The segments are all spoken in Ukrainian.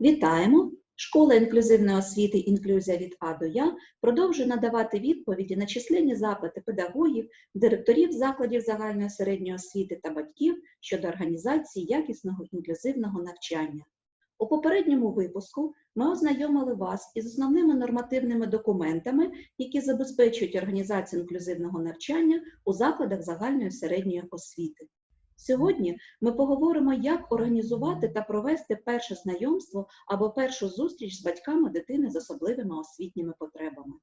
Вітаємо! Школа інклюзивної освіти «Інклюзія від А до Я» продовжує надавати відповіді на численні запити педагогів, директорів закладів загальної середньої освіти та батьків щодо організації якісного інклюзивного навчання. У попередньому випуску ми ознайомили вас із основними нормативними документами, які забезпечують організацію інклюзивного навчання у закладах загальної середньої освіти. Сьогодні ми поговоримо, як організувати та провести перше знайомство або першу зустріч з батьками дитини з особливими освітніми потребами.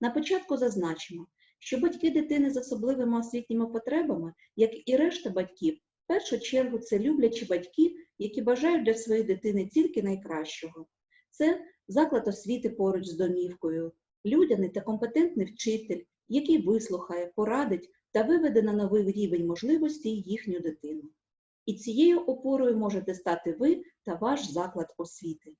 На початку зазначимо, що батьки дитини з особливими освітніми потребами, як і решта батьків, в першу чергу це люблячі батьки, які бажають для своєї дитини тільки найкращого. Це заклад освіти поруч з домівкою, людяний та компетентний вчитель, який вислухає, порадить та виведе на новий рівень можливостей їхню дитину. І цією опорою можете стати ви та ваш заклад освіти.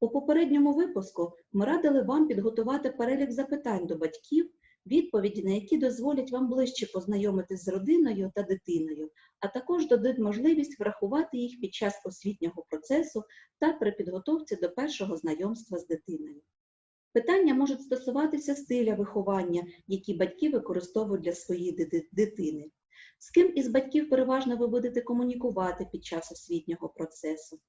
У попередньому випуску ми радили вам підготувати перелік запитань до батьків, відповіді на які дозволять вам ближче познайомитись з родиною та дитиною, а також дадуть можливість врахувати їх під час освітнього процесу та при підготовці до першого знайомства з дитиною. Питання можуть стосуватися стиля виховання, які батьки використовують для своєї дитини. З ким із батьків переважно ви будете комунікувати під час освітнього процесу?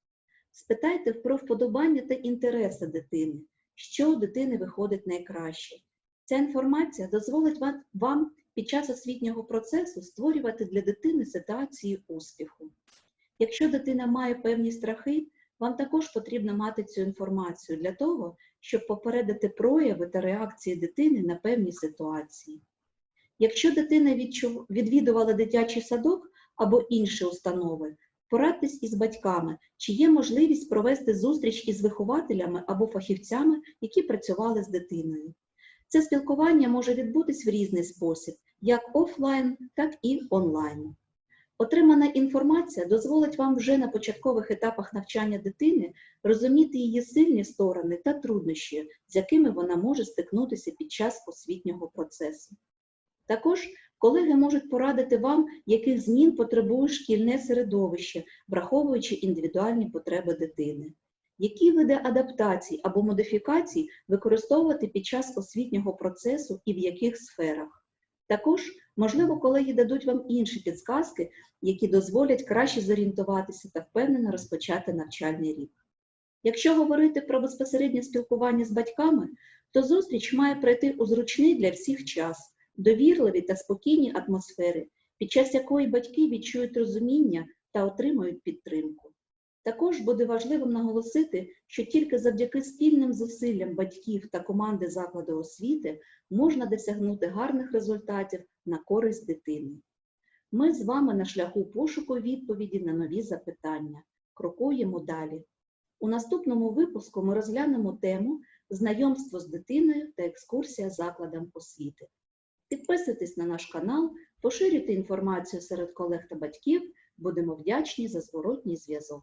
Спитайте про вподобання та інтереси дитини, що у дитини виходить найкраще. Ця інформація дозволить вам під час освітнього процесу створювати для дитини ситуації успіху. Якщо дитина має певні страхи, вам також потрібно мати цю інформацію для того, щоб попередити прояви та реакції дитини на певні ситуації. Якщо дитина відвідувала дитячий садок або інші установи, порадьтесь із батьками, чи є можливість провести зустріч із вихователями або фахівцями, які працювали з дитиною. Це спілкування може відбутись в різний спосіб, як офлайн, так і онлайн. Отримана інформація дозволить вам вже на початкових етапах навчання дитини розуміти її сильні сторони та труднощі, з якими вона може стикнутися під час освітнього процесу. Також колеги можуть порадити вам, яких змін потребує шкільне середовище, враховуючи індивідуальні потреби дитини. Які види адаптацій або модифікацій використовувати під час освітнього процесу і в яких сферах? Також, можливо, колеги дадуть вам інші підсказки, які дозволять краще зорієнтуватися та впевнено розпочати навчальний рік. Якщо говорити про безпосереднє спілкування з батьками, то зустріч має пройти у зручний для всіх час, довірливій та спокійній атмосфері, під час якої батьки відчують розуміння та отримують підтримку. Також буде важливим наголосити, що тільки завдяки спільним зусиллям батьків та команди закладу освіти можна досягнути гарних результатів на користь дитини. Ми з вами на шляху пошуку відповіді на нові запитання. Крокуємо далі. У наступному випуску ми розглянемо тему знайомство з дитиною та екскурсія закладом освіти. Підписуйтесь на наш канал, поширюйте інформацію серед колег та батьків. Будемо вдячні за зворотній зв'язок.